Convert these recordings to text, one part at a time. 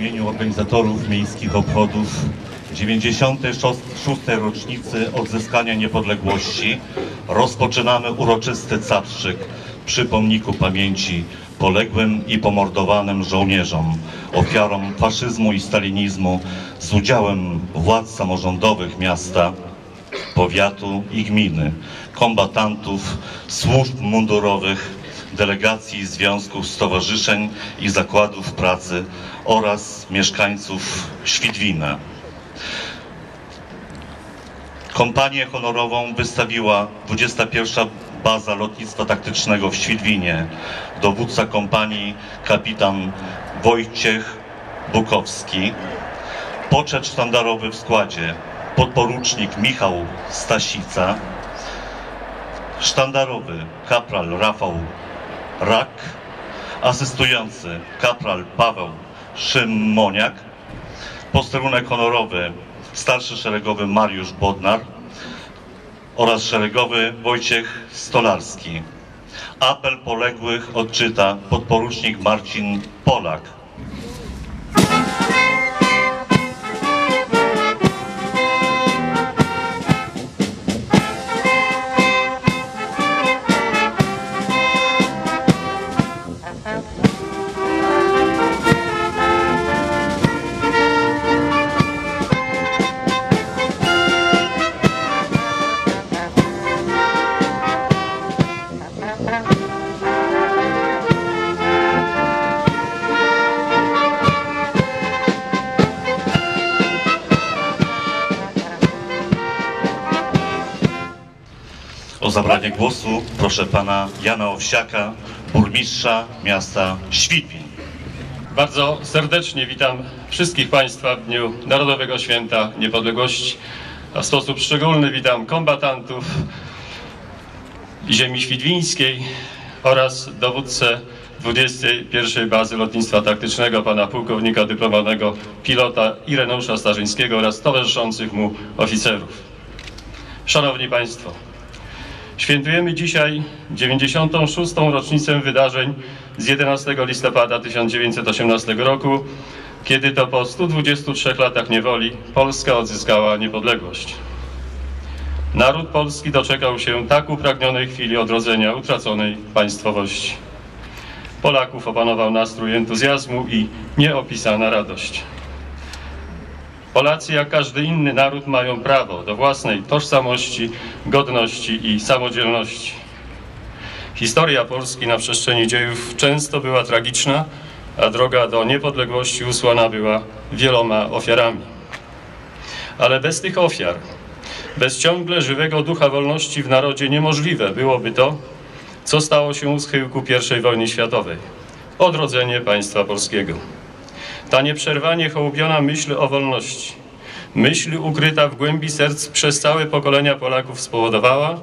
imieniu organizatorów miejskich obchodów 96. rocznicy odzyskania niepodległości rozpoczynamy uroczysty caprzyk przy pomniku pamięci poległym i pomordowanym żołnierzom, ofiarom faszyzmu i stalinizmu z udziałem władz samorządowych miasta, powiatu i gminy, kombatantów, służb mundurowych, delegacji, związków, stowarzyszeń i zakładów pracy oraz mieszkańców Świdwina. Kompanię honorową wystawiła 21. Baza Lotnictwa Taktycznego w Świdwinie. Dowódca kompanii kapitan Wojciech Bukowski. Poczet sztandarowy w składzie podporucznik Michał Stasica. Sztandarowy kapral Rafał Rak. Asystujący kapral Paweł Szymoniak. Posterunek honorowy starszy szeregowy Mariusz Bodnar oraz szeregowy Wojciech Stolarski. Apel poległych odczyta podporucznik Marcin Polak. O zabranie głosu proszę pana Jana Owsiaka, burmistrza miasta Świdwin. Bardzo serdecznie witam wszystkich Państwa w Dniu Narodowego Święta Niepodległości, a w sposób szczególny witam kombatantów ziemi świdwińskiej oraz dowódcę 21. Bazy Lotnictwa Taktycznego, pana pułkownika dyplomowanego pilota Ireneusza Starzyńskiego oraz towarzyszących mu oficerów. Szanowni Państwo, Świętujemy dzisiaj 96. rocznicę wydarzeń z 11 listopada 1918 roku, kiedy to po 123 latach niewoli Polska odzyskała niepodległość. Naród polski doczekał się tak upragnionej chwili odrodzenia utraconej państwowości. Polaków opanował nastrój entuzjazmu i nieopisana radość. Polacy, jak każdy inny naród, mają prawo do własnej tożsamości, godności i samodzielności. Historia Polski na przestrzeni dziejów często była tragiczna, a droga do niepodległości usłana była wieloma ofiarami. Ale bez tych ofiar, bez ciągle żywego ducha wolności w narodzie niemożliwe byłoby to, co stało się u schyłku I wojny światowej odrodzenie państwa polskiego. Ta nieprzerwanie hołubiona myśl o wolności, myśl ukryta w głębi serc przez całe pokolenia Polaków spowodowała,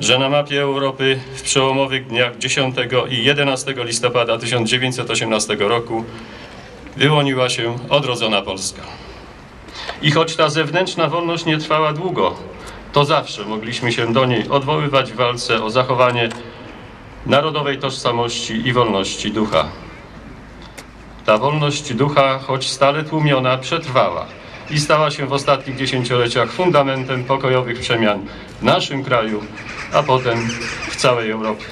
że na mapie Europy w przełomowych dniach 10 i 11 listopada 1918 roku wyłoniła się odrodzona Polska. I choć ta zewnętrzna wolność nie trwała długo, to zawsze mogliśmy się do niej odwoływać w walce o zachowanie narodowej tożsamości i wolności ducha. Ta wolność ducha, choć stale tłumiona, przetrwała i stała się w ostatnich dziesięcioleciach fundamentem pokojowych przemian w naszym kraju, a potem w całej Europie.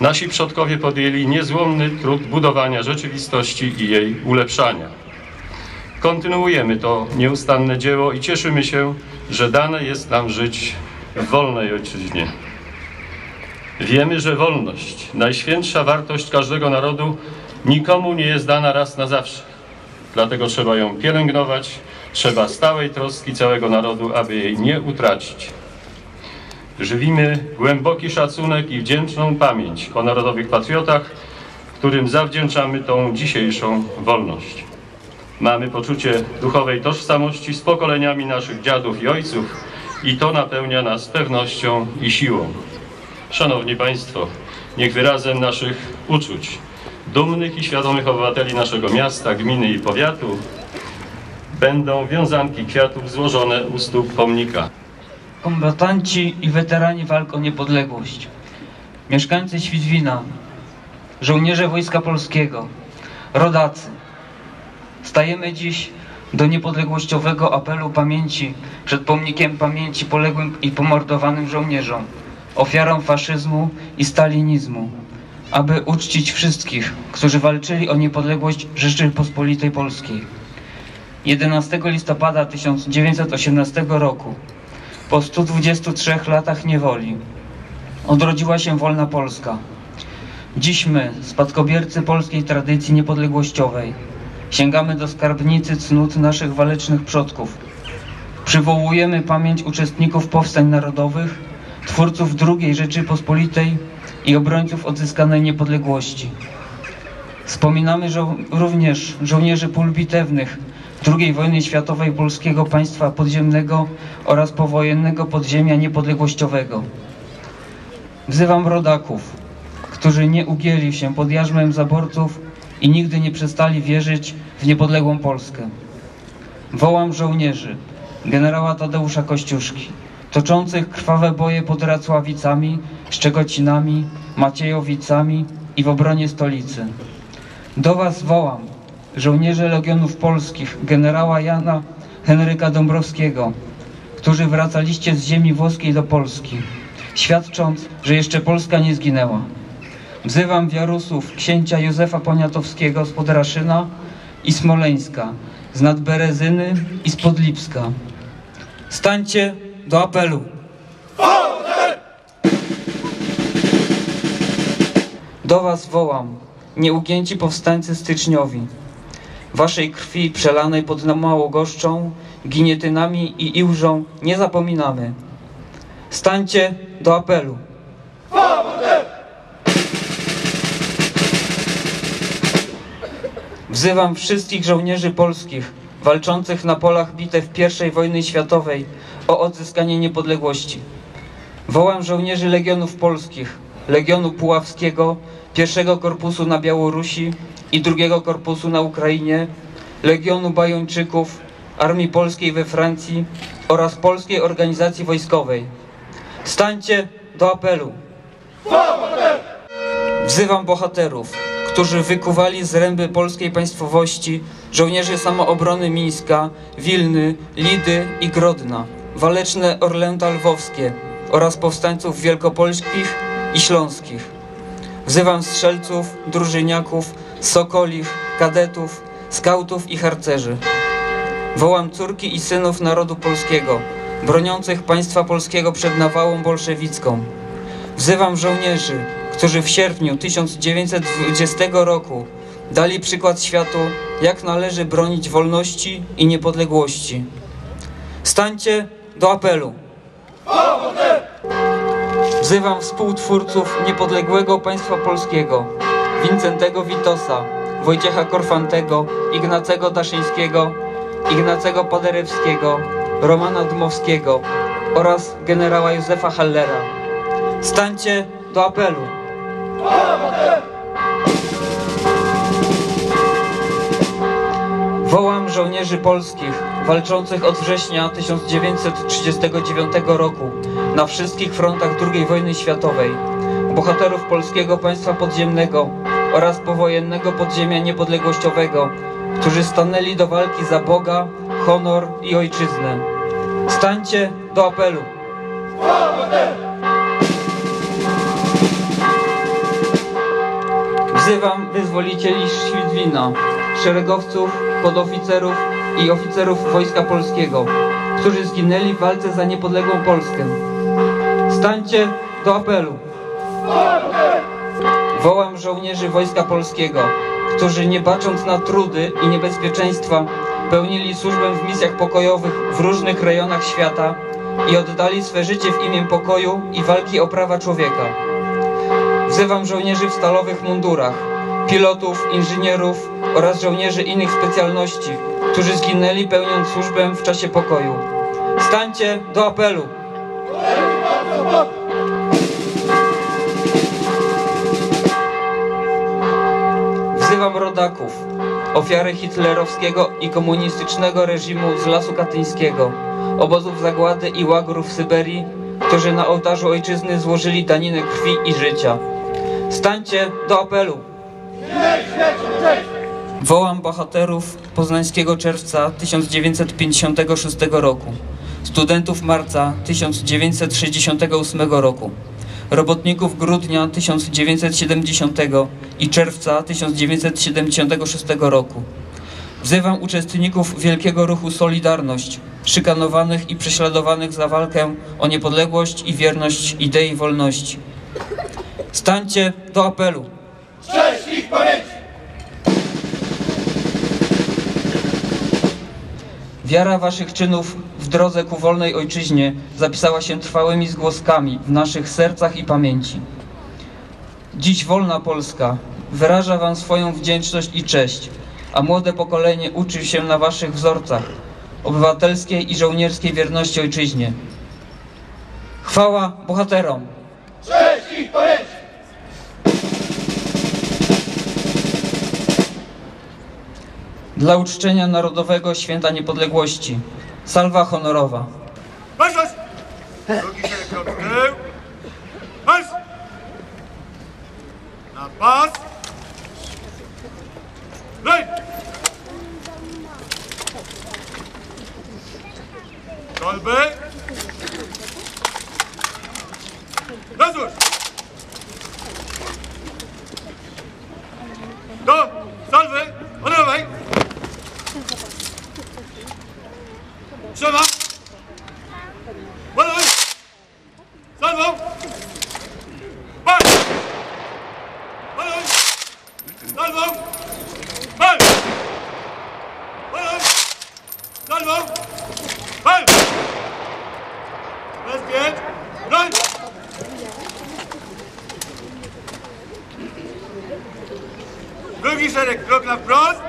Nasi przodkowie podjęli niezłomny trud budowania rzeczywistości i jej ulepszania. Kontynuujemy to nieustanne dzieło i cieszymy się, że dane jest nam żyć w wolnej ojczyźnie. Wiemy, że wolność, najświętsza wartość każdego narodu, nikomu nie jest dana raz na zawsze. Dlatego trzeba ją pielęgnować, trzeba stałej troski całego narodu, aby jej nie utracić. Żywimy głęboki szacunek i wdzięczną pamięć o narodowych patriotach, którym zawdzięczamy tą dzisiejszą wolność. Mamy poczucie duchowej tożsamości z pokoleniami naszych dziadów i ojców i to napełnia nas pewnością i siłą. Szanowni Państwo, niech wyrazem naszych uczuć, dumnych i świadomych obywateli naszego miasta, gminy i powiatu będą wiązanki kwiatów złożone u stóp pomnika. kombatanci i weterani walk o niepodległość, mieszkańcy Świdwina, żołnierze Wojska Polskiego, rodacy, Stajemy dziś do niepodległościowego apelu pamięci przed pomnikiem pamięci poległym i pomordowanym żołnierzom, ofiarom faszyzmu i stalinizmu, aby uczcić wszystkich, którzy walczyli o niepodległość Rzeczypospolitej Polskiej. 11 listopada 1918 roku, po 123 latach niewoli, odrodziła się wolna Polska. Dziś my, spadkobiercy polskiej tradycji niepodległościowej, sięgamy do skarbnicy cnót naszych walecznych przodków. Przywołujemy pamięć uczestników powstań narodowych, twórców II Rzeczypospolitej i obrońców odzyskanej niepodległości. Wspominamy żo również żołnierzy pól bitewnych II wojny światowej polskiego państwa podziemnego oraz powojennego podziemia niepodległościowego. Wzywam rodaków, którzy nie ugięli się pod jarzmem zaborców i nigdy nie przestali wierzyć w niepodległą Polskę. Wołam żołnierzy generała Tadeusza Kościuszki, toczących krwawe boje pod Racławicami, Szczegocinami, Maciejowicami i w obronie stolicy. Do Was wołam, żołnierze Legionów Polskich generała Jana Henryka Dąbrowskiego, którzy wracaliście z ziemi włoskiej do Polski, świadcząc, że jeszcze Polska nie zginęła. Wzywam wiarusów księcia Józefa Poniatowskiego z Podraszyna i Smoleńska, z Nadberezyny i z Podlipska. Stańcie do apelu. Do was wołam, nieugięci powstańcy styczniowi. Waszej krwi przelanej pod Małogoszczą, Ginietynami i Iłżą nie zapominamy. Stańcie do apelu. Wzywam wszystkich żołnierzy polskich walczących na polach bitew I wojny światowej o odzyskanie niepodległości. Wołam żołnierzy Legionów Polskich, Legionu Puławskiego, pierwszego korpusu na Białorusi i drugiego korpusu na Ukrainie, Legionu Bajończyków, Armii Polskiej we Francji oraz Polskiej Organizacji Wojskowej. Stańcie do apelu. Wzywam bohaterów, którzy wykuwali zręby polskiej państwowości, żołnierzy samoobrony Mińska, Wilny, Lidy i Grodna, waleczne Orlęta Lwowskie oraz powstańców wielkopolskich i śląskich. Wzywam strzelców, drużyniaków, sokolich, kadetów, skautów i harcerzy. Wołam córki i synów narodu polskiego, broniących państwa polskiego przed nawałą bolszewicką. Wzywam żołnierzy, którzy w sierpniu 1920 roku dali przykład światu, jak należy bronić wolności i niepodległości. Stańcie do apelu. Wzywam współtwórców niepodległego państwa polskiego, Wincentego Witosa, Wojciecha Korfantego, Ignacego Daszyńskiego, Ignacego Paderewskiego, Romana Dmowskiego oraz generała Józefa Hallera. Stańcie do apelu. Wołam żołnierzy polskich walczących od września 1939 roku na wszystkich frontach II wojny światowej, bohaterów polskiego państwa podziemnego oraz powojennego podziemia niepodległościowego, którzy stanęli do walki za Boga, honor i ojczyznę. Stańcie do apelu. Wzywam wyzwolicieli Świdwina, szeregowców, podoficerów i oficerów Wojska Polskiego, którzy zginęli w walce za niepodległą Polskę. Stańcie do apelu. Wołam żołnierzy Wojska Polskiego, którzy nie bacząc na trudy i niebezpieczeństwa, pełnili służbę w misjach pokojowych w różnych rejonach świata i oddali swe życie w imię pokoju i walki o prawa człowieka. Wzywam żołnierzy w stalowych mundurach, pilotów, inżynierów oraz żołnierzy innych specjalności, którzy zginęli pełniąc służbę w czasie pokoju. Stańcie do apelu. Wzywam rodaków, ofiary hitlerowskiego i komunistycznego reżimu z Lasu Katyńskiego, obozów zagłady i łagrów Syberii, którzy na ołtarzu ojczyzny złożyli daninę krwi i życia. Stańcie do apelu. Wołam bohaterów poznańskiego czerwca 1956 roku, studentów marca 1968 roku, robotników grudnia 1970 i czerwca 1976 roku. Wzywam uczestników Wielkiego Ruchu Solidarność, szykanowanych i prześladowanych za walkę o niepodległość i wierność idei wolności. Stańcie do apelu. Wiara waszych czynów w drodze ku wolnej ojczyźnie zapisała się trwałymi zgłoskami w naszych sercach i pamięci. Dziś wolna Polska wyraża wam swoją wdzięczność i cześć, a młode pokolenie uczy się na waszych wzorcach obywatelskiej i żołnierskiej wierności ojczyźnie. Chwała bohaterom! Dla uczczenia Narodowego Święta Niepodległości. Salwa honorowa. Marsz! marsz! Drugi szereg! Na pas! Lej! Kolby! Salwą! Marsz! Honorowej! Salwą! Marsz! Honorowej! Salwą! Marsz! Bezpiecz! Broń! Drugi szereg, krok na wprost!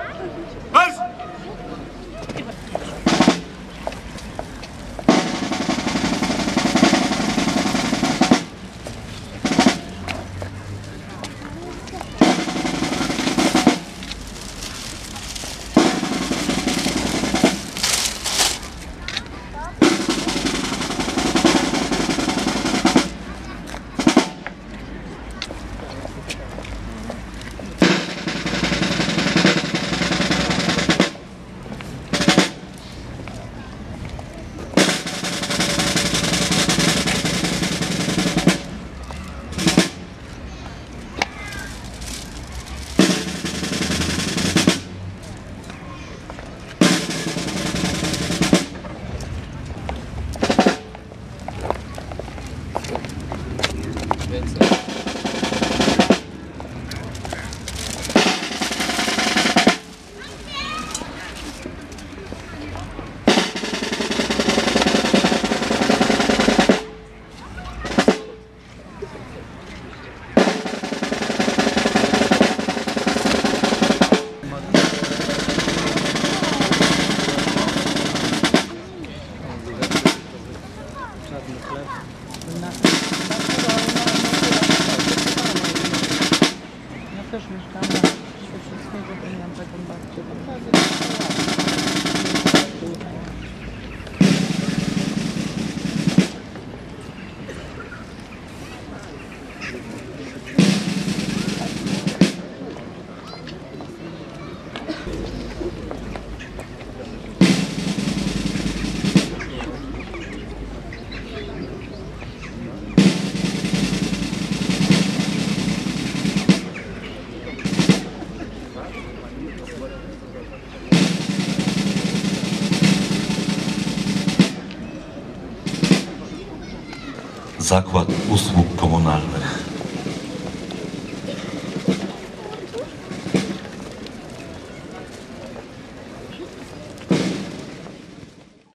заклад услуг коммунальных.